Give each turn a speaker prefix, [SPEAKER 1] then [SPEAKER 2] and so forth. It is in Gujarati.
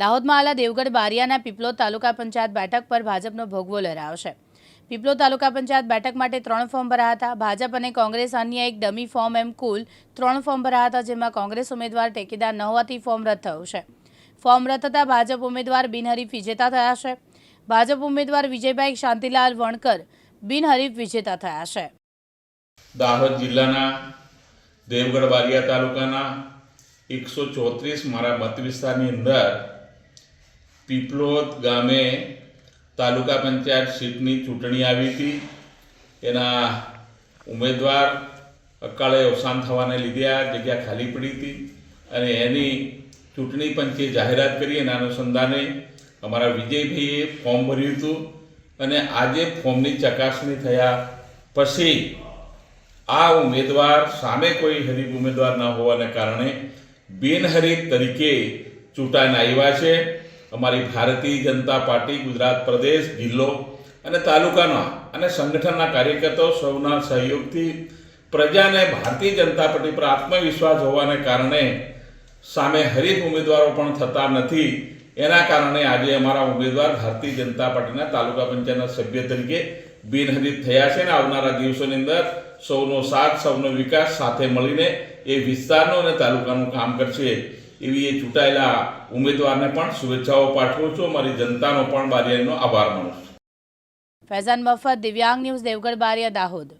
[SPEAKER 1] દાહોદમાં આલા દેવગઢ, બારિયાના પીપલોદ તાલુકા પંચાયત બેઠક પર ભાજપનો ભોગવો લહેરાવશે પીપલોદ તાલુકા પંચાયત બેઠક માટે ત્રણ ફોર્મ ભરાયા હતા. ભાજપ અને કોંગ્રેસ અન્ય એક ડમી ફોર્મ એમ કુલ ત્રણ ફોર્મ ભરાયા હતા, જેમાં કોંગ્રેસ ઉમેદવાર ટેકેદાર ન હોવાથી ફોર્મ રદ થયું છે. ફોર્મ રદ થતાં ભાજપ ઉમેદવાર બિનહરીફ વિજેતા થયા છે. ભાજપ ઉમેદવાર વિજયભાઈ શાંતિલાલ વણકર બિનહરીફ વિજેતા થયા છે.
[SPEAKER 2] દાહોદ જિલ્લાના દેવગઢ બારિયા તાલુકાના એકસો ચોત્રીસ મારા મત વિસ્તારની અંદર પીપલોદ ગામે તાલુકા પંચાયત સીટની ચૂંટણી આવી હતી. એના ઉમેદવાર અકાળે અવસાન થવાને લીધે આ જગ્યા ખાલી પડી હતી અને એની ચૂંટણી પંચે જાહેરાત કરી એના અનુસંધાને અમારા વિજયભાઈએ ફોર્મ ભર્યું હતું અને આજે ફોર્મની ચકાસણી થયા પછી આ ઉમેદવાર સામે કોઈ હરીફ ઉમેદવાર ન હોવાને કારણે બિનહરીફ તરીકે ચૂંટાઈને આવ્યા છે. અમારી ભારતીય જનતા પાર્ટી, ગુજરાત પ્રદેશ, જિલ્લો અને તાલુકાના અને સંગઠનના કાર્યકર્તાઓ સૌના સહયોગથી પ્રજાને ભારતીય જનતા પાર્ટી પર આત્મવિશ્વાસ હોવાને કારણે સામે હરીફ ઉમેદવારો પણ થતા નથી. એના કારણે આજે અમારા ઉમેદવાર ભારતીય જનતા પાર્ટીના તાલુકા પંચાયતના સભ્ય તરીકે બિનહરીફ થયા છે અને આવનારા દિવસોની અંદર સૌનો સાથ, સૌનો વિકાસ સાથે મળીને એ વિસ્તારનો અને તાલુકાનું કામ કરશે. એવી એ ચૂંટાયેલા ઉમેદવારને પણ શુભેચ્છાઓ પાઠવું છું. મારી જનતાનો પણ બારિયાનો આભાર માનું છું.
[SPEAKER 1] ફૈઝાન મફત દિવ્યાંગ ન્યૂઝ, દેવગઢ બારિયા, દાહોદ.